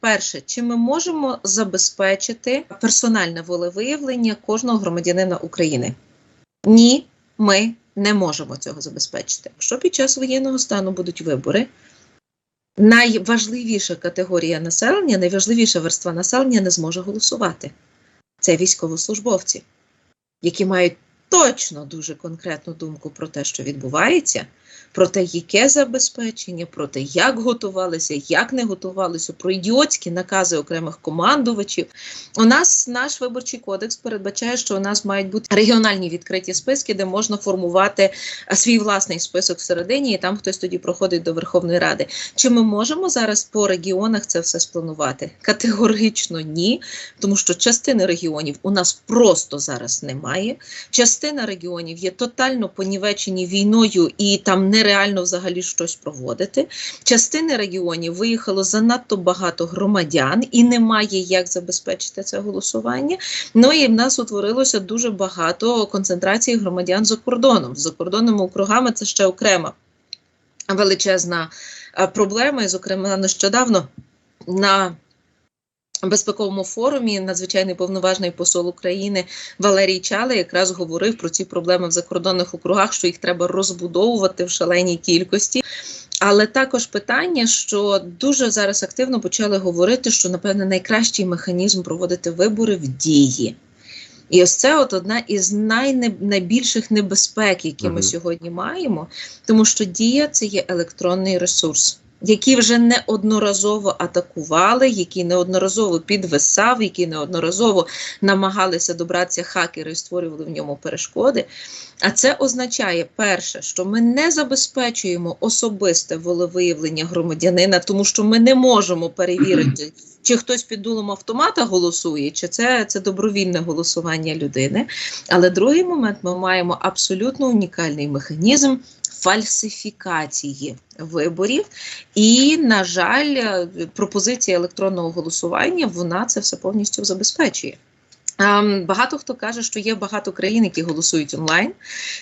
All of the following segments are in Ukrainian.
Перше, чи ми можемо забезпечити персональне волевиявлення кожного громадянина України? Ні, ми не можемо цього забезпечити. Якщо під час воєнного стану будуть вибори, найважливіша категорія населення, найважливіша верства населення не зможе голосувати. Це військовослужбовці, які мають точно дуже конкретну думку про те, що відбувається, про те, яке забезпечення, про те, як готувалися, як не готувалися, про ідіотські накази окремих командувачів. У нас наш виборчий кодекс передбачає, що у нас мають бути регіональні відкриті списки, де можна формувати свій власний список всередині, і там хтось тоді проходить до Верховної Ради. Чи ми можемо зараз по регіонах це все спланувати? Категорично ні, тому що частини регіонів у нас просто зараз немає. Частина регіонів є тотально понівечені війною, і там нереально взагалі щось проводити. Частини регіонів виїхало занадто багато громадян, і немає як забезпечити це голосування. Ну і в нас утворилося дуже багато концентрації громадян за кордоном. За кордонними округами це ще окрема величезна е, проблема. І, зокрема, нещодавно на безпековому форумі надзвичайний повноважний посол України Валерій Чалий якраз говорив про ці проблеми в закордонних округах, що їх треба розбудовувати в шаленій кількості. Але також питання, що дуже зараз активно почали говорити, що напевне найкращий механізм проводити вибори в дії. І ось це от одна із найне, найбільших небезпек, які ми сьогодні маємо, тому що дія це є електронний ресурс, який вже неодноразово атакували, який неодноразово підвисав, який неодноразово намагалися добратися хакери і створювали в ньому перешкоди. А це означає, перше, що ми не забезпечуємо особисте волевиявлення громадянина, тому що ми не можемо перевірити, чи хтось під дулом автомата голосує, чи це, це добровільне голосування людини. Але другий момент ми маємо абсолютно унікальний механізм. Фальсифікації виборів, і, на жаль, пропозиція електронного голосування вона це все повністю забезпечує. Ем, Багато хто каже, що є багато країн, які голосують онлайн.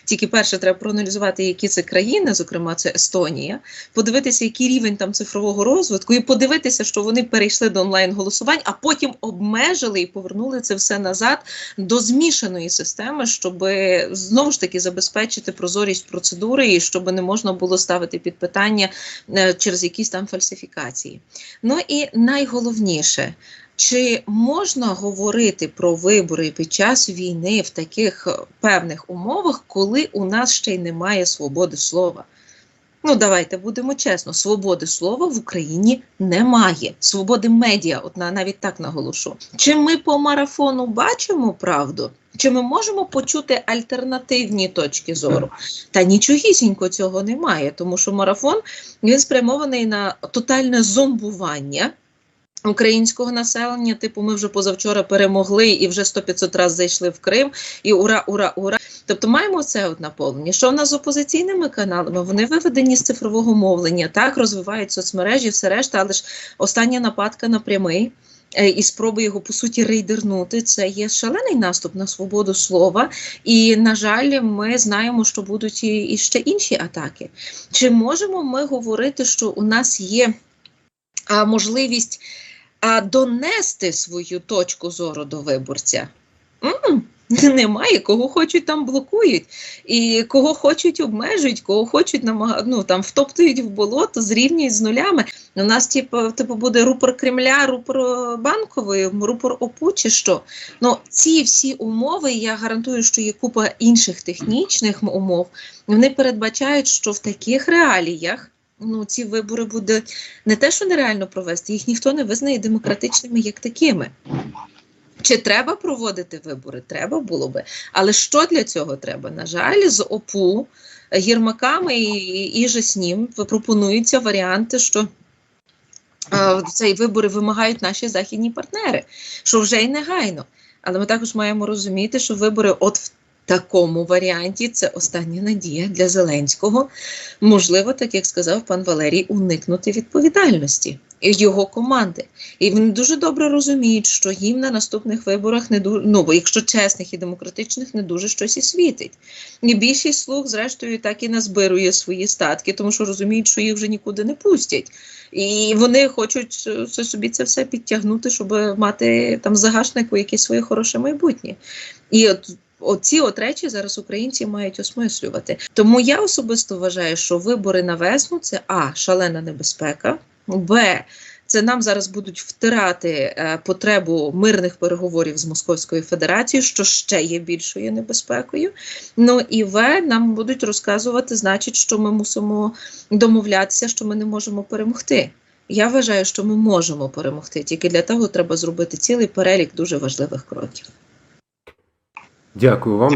Тільки перше треба проаналізувати, які це країни, зокрема це Естонія, подивитися, який рівень там цифрового розвитку, і подивитися, що вони перейшли до онлайн голосувань, а потім обмежили і повернули це все назад до змішаної системи, щоб знову ж таки забезпечити прозорість процедури і щоб не можна було ставити під питання е, через якісь там фальсифікації. Ну і найголовніше. Чи можна говорити про вибори під час війни в таких е, певних умовах, коли у нас ще й немає свободи слова? Ну, давайте будемо чесно, свободи слова в Україні немає. Свободи медіа, от навіть так наголошу. Чи ми по марафону бачимо правду? Чи ми можемо почути альтернативні точки зору? Та нічогісінько цього немає, тому що марафон він спрямований на тотальне зомбування українського населення. Типу, ми вже позавчора перемогли і вже 100-500 разів зайшли в Крим, і ура, ура, ура. Тобто маємо це от наповнення. Що в нас з опозиційними каналами? Вони виведені з цифрового мовлення, так розвивають соцмережі, все решта, але ж остання нападка на прямий. е, І спроби його по суті рейдернути, це є шалений наступ на свободу слова. І на жаль, ми знаємо, що будуть і, і ще інші атаки. Чи можемо ми говорити, що у нас є можливість а, донести свою точку зору до виборця? м Немає, кого хочуть там блокують, і кого хочуть обмежують, кого хочуть намага... ну, там втоптують в болото, зрівнюють з нулями. У нас, типу, типу, буде рупор Кремля, рупор банковий, рупор ОПУ чи що. Ну, ці всі умови, я гарантую, що є купа інших технічних умов. Вони передбачають, що в таких реаліях ну, ці вибори буде не те, що нереально провести, їх ніхто не визнає демократичними як такими. Чи треба проводити вибори? Треба було би. Але що для цього треба? На жаль, з ОПУ, гірмаками і, і з ним пропонуються варіанти, що е, цей вибори вимагають наші західні партнери, що вже й негайно. Але ми також маємо розуміти, що вибори, от такому варіанті, це остання надія для Зеленського. Можливо, так як сказав пан Валерій, уникнути відповідальності. його команди. І вони дуже добре розуміють, що їм на наступних виборах не дуже, ну якщо чесних і демократичних, не дуже щось і світить. І більшість слуг, зрештою, так і назбирує свої статки, тому що розуміють, що їх вже нікуди не пустять. І вони хочуть е, це собі це все підтягнути, щоб мати там загашнику якесь своє хороше майбутнє. І от Оці от речі зараз українці мають осмислювати. Тому я особисто вважаю, що вибори на весну це а шалена небезпека, б. Це нам зараз будуть втирати е, потребу мирних переговорів з Московською Федерацією, що ще є більшою небезпекою. Ну і В нам будуть розказувати, значить, що ми мусимо домовлятися, що ми не можемо перемогти. Я вважаю, що ми можемо перемогти. Тільки для того треба зробити цілий перелік дуже важливих кроків. Дякую вам.